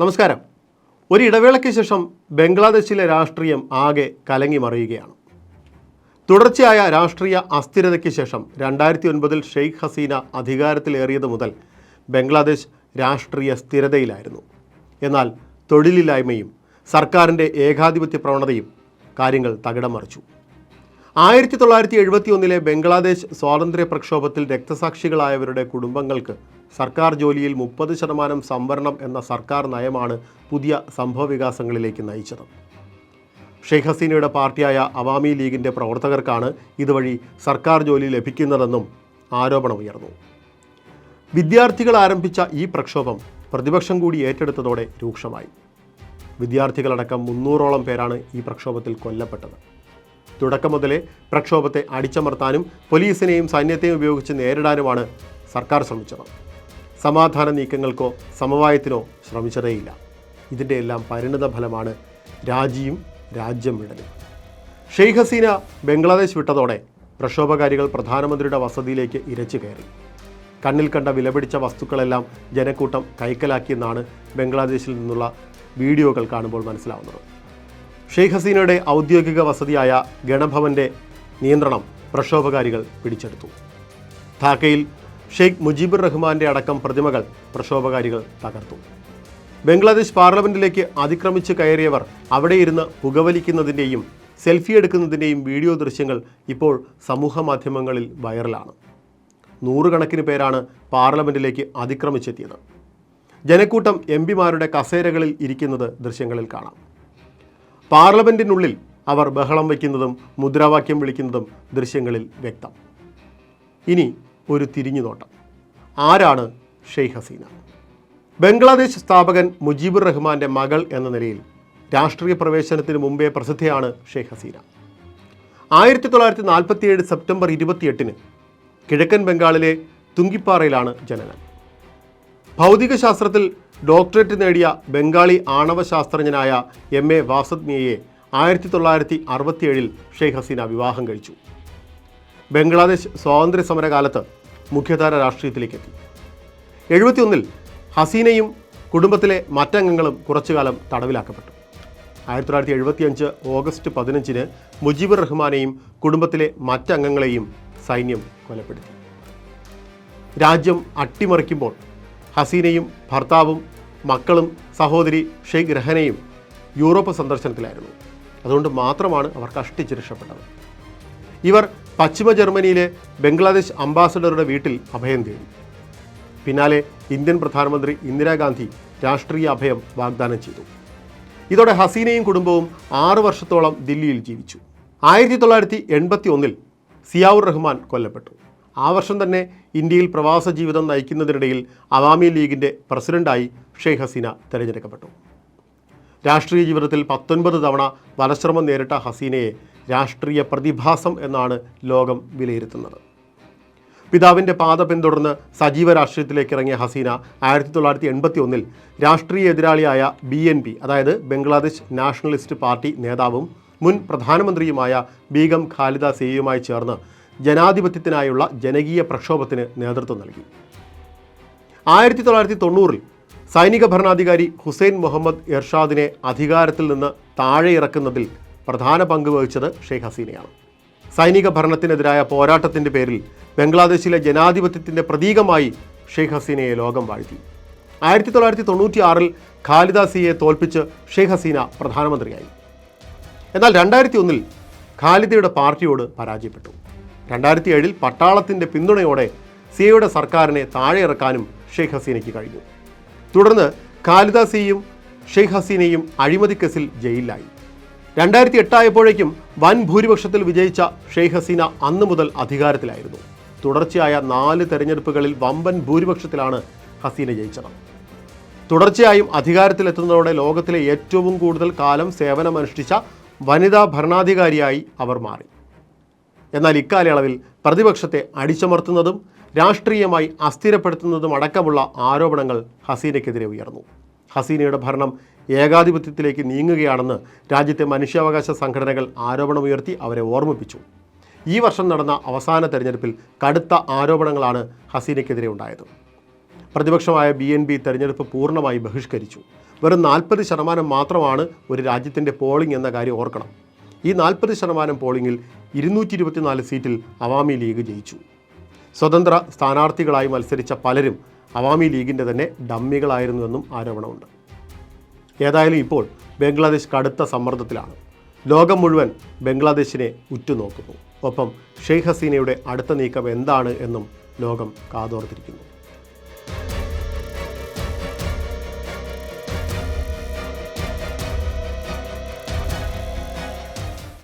നമസ്കാരം. ഒരു ഇടവേളയ്ക്ക് ശേഷം ബംഗ്ലാദേശിലെ രാഷ്ട്രീയം ആകെ കലങ്ങി മറിയുകയാണ്. തുടർച്ചയായ രാഷ്ട്രീയ അസ്ഥിരതയ്ക്ക് ശേഷം രണ്ടായിരത്തി ഒൻപതിൽ ഷെയ്ഖ് ഹസീന അധികാരത്തിലേറിയത് മുതൽ ബംഗ്ലാദേശ് രാഷ്ട്രീയ സ്ഥിരതയിലായിരുന്നു. എന്നാൽ തൊഴിലില്ലായ്മയും സർക്കാരിന്റെ ഏകാധിപത്യ പ്രവണതയും കാര്യങ്ങൾ തകിടം മറിച്ചു. ആയിരത്തി തൊള്ളായിരത്തി എഴുപത്തി ഒന്നിലെ ബംഗ്ലാദേശ് സ്വാതന്ത്ര്യ പ്രക്ഷോഭത്തിൽ രക്തസാക്ഷികളായവരുടെ കുടുംബങ്ങൾക്ക് സർക്കാർ ജോലിയിൽ മുപ്പത് ശതമാനം സംവരണം എന്ന സർക്കാർ നയമാണ് പുതിയ സംഭവവികാസങ്ങളിലേക്ക് നയിച്ചത്. ഷെയ്ഖ് ഹസീനയുടെ പാർട്ടിയായ അവാമി ലീഗിന്റെ പ്രവർത്തകർക്കാണ് ഇതുവഴി സർക്കാർ ജോലി ലഭിക്കുന്നതെന്നും ആരോപണമുയർന്നു വിദ്യാർത്ഥികൾ ആരംഭിച്ച ഈ പ്രക്ഷോഭം പ്രതിപക്ഷം കൂടി ഏറ്റെടുത്തതോടെ രൂക്ഷമായി. വിദ്യാർത്ഥികളടക്കം മുന്നൂറോളം പേരാണ് ഈ പ്രക്ഷോഭത്തിൽ കൊല്ലപ്പെട്ടത്. തുടക്കം മുതലേ പ്രക്ഷോഭത്തെ അടിച്ചമർത്താനും പോലീസിനെയും സൈന്യത്തെയും ഉപയോഗിച്ച് നേരിടാനുമാണ് സർക്കാർ ശ്രമിച്ചത്. സമാധാന നീക്കങ്ങൾക്കോ സമവായത്തിനോ ശ്രമിച്ചതേയില്ല. ഇതിന്റെ എല്ലാം പരിണിത ഫലമാണ് രാജിയും രാജ്യം വിടലും. ഷെയ്ഖ് ഹസീന ബംഗ്ലാദേശ് വിട്ടതോടെ പ്രക്ഷോഭകാരികൾ പ്രധാനമന്ത്രിയുടെ വസതിയിലേക്ക് ഇരച്ചു കയറി. കണ്ണിൽ കണ്ട വിലപിടിച്ച വസ്തുക്കളെല്ലാം ജനക്കൂട്ടം കൈക്കലാക്കിയെന്നാണ് ബംഗ്ലാദേശിൽ നിന്നുള്ള വീഡിയോകൾ കാണുമ്പോൾ മനസ്സിലാവുന്നത്. ഷെയ്ഖ് ഹസീനയുടെ ഔദ്യോഗിക വസതിയായ ഗണഭവന്റെ നിയന്ത്രണം പ്രക്ഷോഭകാരികൾ പിടിച്ചെടുത്തു. ധാക്കയിൽ ഷെയ്ഖ് മുജീബുർ റഹ്മാന്റെ അടക്കം പ്രതിമകൾ പ്രക്ഷോഭകാരികൾ തകർത്തു. ബംഗ്ലാദേശ് പാർലമെന്റിലേക്ക് അതിക്രമിച്ച് കയറിയവർ അവിടെ ഇരുന്ന് പുകവലിക്കുന്നതിന്റെയും സെൽഫി എടുക്കുന്നതിന്റെയും വീഡിയോ ദൃശ്യങ്ങൾ ഇപ്പോൾ സമൂഹ മാധ്യമങ്ങളിൽ വൈറലാണ്. നൂറുകണക്കിന് പേരാണ് പാർലമെന്റിലേക്ക് അതിക്രമിച്ചെത്തിയത്. ജനക്കൂട്ടം എം പിമാരുടെ കസേരകളിൽ ഇരിക്കുന്നത് ദൃശ്യങ്ങളിൽ കാണാം. പാർലമെന്റിനുള്ളിൽ അവർ ബഹളം വയ്ക്കുന്നതും മുദ്രാവാക്യം വിളിക്കുന്നതും ദൃശ്യങ്ങളിൽ വ്യക്തം. ഇനി ഒരു തിരിഞ്ഞുനോട്ടം. ആരാണ് ഷെയ്ഖ് ഹസീന? ബംഗ്ലാദേശ് സ്ഥാപകൻ മുജീബുർ റഹ്മാന്റെ മകൾ എന്ന നിലയിൽ രാഷ്ട്രീയ പ്രവേശനത്തിന് മുമ്പേ പ്രസിദ്ധയാണ് ഷെയ്ഖ് ഹസീന. ആയിരത്തി തൊള്ളായിരത്തി നാൽപ്പത്തിയേഴ് സെപ്റ്റംബർ ഇരുപത്തിയെട്ടിന് കിഴക്കൻ ബംഗാളിലെ തുങ്കിപ്പാറയിലാണ് ജനനം. ഭൗതികശാസ്ത്രത്തിൽ ഡോക്ടറേറ്റ് നേടിയ ബംഗാളി ആണവ ശാസ്ത്രജ്ഞനായ എം എ വാസദ്മിയയെ ആയിരത്തി തൊള്ളായിരത്തി അറുപത്തിയേഴിൽ ഷെയ്ഖ് ഹസീന വിവാഹം കഴിച്ചു. ബംഗ്ലാദേശ് സ്വാതന്ത്ര്യ സമരകാലത്ത് മുഖ്യധാര രാഷ്ട്രീയത്തിലേക്കെത്തി. എഴുപത്തിയൊന്നിൽ ഹസീനയും കുടുംബത്തിലെ മറ്റംഗങ്ങളും കുറച്ചുകാലം തടവിലാക്കപ്പെട്ടു. ആയിരത്തി തൊള്ളായിരത്തി എഴുപത്തിയഞ്ച് ഓഗസ്റ്റ് പതിനഞ്ചിന് മുജീബുർ റഹ്മാനെയും കുടുംബത്തിലെ മറ്റംഗങ്ങളെയും സൈന്യം കൊലപ്പെടുത്തി. രാജ്യം അട്ടിമറിക്കുമ്പോൾ ഹസീനയും ഭർത്താവും മക്കളും സഹോദരി ഷെയ്ഖ് രഹനയും യൂറോപ്പ് സന്ദർശനത്തിലായിരുന്നു. അതുകൊണ്ട് മാത്രമാണ് അവർ കഷ്ടിച്ച് രക്ഷപ്പെട്ടത്. ഇവർ പശ്ചിമ ജർമ്മനിയിലെ ബംഗ്ലാദേശ് അംബാസഡറുടെ വീട്ടിൽ അഭയം തേടി. പിന്നാലെ ഇന്ത്യൻ പ്രധാനമന്ത്രി ഇന്ദിരാഗാന്ധി രാഷ്ട്രീയ അഭയം വാഗ്ദാനം ചെയ്തു. ഇതോടെ ഹസീനയും കുടുംബവും ആറ് വർഷത്തോളം ദില്ലിയിൽ ജീവിച്ചു. ആയിരത്തി തൊള്ളായിരത്തി എൺപത്തി ഒന്നിൽ സിയാവുർ റഹ്മാൻ കൊല്ലപ്പെട്ടു. ആ വർഷം തന്നെ ഇന്ത്യയിൽ പ്രവാസ ജീവിതം നയിക്കുന്നതിനിടയിൽ അവാമി ലീഗിന്റെ പ്രസിഡന്റായി ഷെയ്ഖ് ഹസീന തിരഞ്ഞെടുക്കപ്പെട്ടു. രാഷ്ട്രീയ ജീവിതത്തിൽ പത്തൊൻപത് തവണ വനശ്രമം നേരിട്ട ഹസീനയെ രാഷ്ട്രീയ പ്രതിഭാസം എന്നാണ് ലോകം വിലയിരുത്തുന്നത്. പിതാവിന്റെ പാത പിന്തുടർന്ന് സജീവ രാഷ്ട്രീയത്തിലേക്ക് ഇറങ്ങിയ ഹസീന ആയിരത്തി തൊള്ളായിരത്തി എൺപത്തി ഒന്നിൽ രാഷ്ട്രീയ എതിരാളിയായ ബി എൻ പി അതായത് ബംഗ്ലാദേശ് നാഷണലിസ്റ്റ് പാർട്ടി നേതാവും മുൻ പ്രധാനമന്ത്രിയുമായ ബീഗം ഖാലിദ സെയ്യുമായി ചേർന്ന് ജനാധിപത്യത്തിനായുള്ള ജനകീയ പ്രക്ഷോഭത്തിന് നേതൃത്വം നൽകി. ആയിരത്തി തൊള്ളായിരത്തി തൊണ്ണൂറിൽ സൈനിക ഭരണാധികാരി ഹുസൈൻ മുഹമ്മദ് ഇർഷാദിനെ അധികാരത്തിൽ നിന്ന് താഴെ ഇറക്കുന്നതിൽ പ്രധാന പങ്ക് വഹിച്ചത് ഷെയ്ഖ് ഹസീനയാണ്. സൈനിക ഭരണത്തിനെതിരായ പോരാട്ടത്തിന്റെ പേരിൽ ബംഗ്ലാദേശിലെ ജനാധിപത്യത്തിന്റെ പ്രതീകമായി ഷെയ്ഖ് ഹസീനയെ ലോകം വാഴ്ത്തി. ആയിരത്തി തൊള്ളായിരത്തി തൊണ്ണൂറ്റി ആറിൽ ഖാലിദാസിയെ തോൽപ്പിച്ച് ഷെയ്ഖ് ഹസീന പ്രധാനമന്ത്രിയായി. എന്നാൽ രണ്ടായിരത്തി ഒന്നിൽ ഖാലിദയുടെ പാർട്ടിയോട് പരാജയപ്പെട്ടു. രണ്ടായിരത്തി ഏഴിൽ പട്ടാളത്തിന്റെ പിന്തുണയോടെ സിയയുടെ സർക്കാരിനെ താഴെ ഇറക്കാനും ഷെയ്ഖ് ഹസീനയ്ക്ക് കഴിഞ്ഞു. തുടർന്ന് ഖാലിദ സിയും ഷെയ്ഖ് ഹസീനയും അഴിമതി കേസിൽ ജയിലിലായി. രണ്ടായിരത്തി എട്ടായപ്പോഴേക്കും വൻ ഭൂരിപക്ഷത്തിൽ വിജയിച്ച ഷെയ്ഖ് ഹസീന അന്നു മുതൽ അധികാരത്തിലായിരുന്നു. തുടർച്ചയായ നാല് തെരഞ്ഞെടുപ്പുകളിൽ വമ്പൻ ഭൂരിപക്ഷത്തിലാണ് ഹസീന ജയിച്ചത്. തുടർച്ചയായും അധികാരത്തിലെത്തുന്നതോടെ ലോകത്തിലെ ഏറ്റവും കൂടുതൽ കാലം സേവനമനുഷ്ഠിച്ച വനിതാ ഭരണാധികാരിയായി അവർ മാറി. എന്നാൽ ഇക്കാലയളവിൽ പ്രതിപക്ഷത്തെ അടിച്ചമർത്തുന്നതും രാഷ്ട്രീയമായി അസ്ഥിരപ്പെടുത്തുന്നതും അടക്കമുള്ള ആരോപണങ്ങൾ ഹസീനയ്ക്കെതിരെ ഉയർന്നു. ഹസീനയുടെ ഭരണം ഏകാധിപത്യത്തിലേക്ക് നീങ്ങുകയാണെന്ന് രാജ്യത്തെ മനുഷ്യാവകാശ സംഘടനകൾ ആരോപണമുയർത്തി അവരെ ഓർമ്മിപ്പിച്ചു. ഈ വർഷം നടന്ന അവസാന തെരഞ്ഞെടുപ്പിൽ കടുത്ത ആരോപണങ്ങളാണ് ഹസീനയ്ക്കെതിരെ ഉണ്ടായത്. പ്രതിപക്ഷമായ ബി എൻ ബി തെരഞ്ഞെടുപ്പ് പൂർണമായി ബഹിഷ്കരിച്ചു. വെറും നാൽപ്പത് ശതമാനം മാത്രമാണ് ഒരു രാജ്യത്തിന്റെ പോളിംഗ് എന്ന കാര്യം ഓർക്കണം. ഈ നാൽപ്പത് ശതമാനം പോളിംഗിൽ ഇരുന്നൂറ്റി ഇരുപത്തിനാല് സീറ്റിൽ അവാമി ലീഗ് ജയിച്ചു. സ്വതന്ത്ര സ്ഥാനാർത്ഥികളായി മത്സരിച്ച പലരും അവാമി ലീഗിന്റെ തന്നെ ഡമ്മികളായിരുന്നുവെന്നും ആരോപണമുണ്ട്. ഏതായാലും ഇപ്പോൾ ബംഗ്ലാദേശ് കടുത്ത സമ്മർദ്ദത്തിലാണ്. ലോകം മുഴുവൻ ബംഗ്ലാദേശിനെ ഉറ്റുനോക്കുന്നു. ഒപ്പം ഷെയ്ഖ് ഹസീനയുടെ അടുത്ത നീക്കം എന്താണ് എന്നും ലോകം കാതോർത്തിരിക്കുന്നു.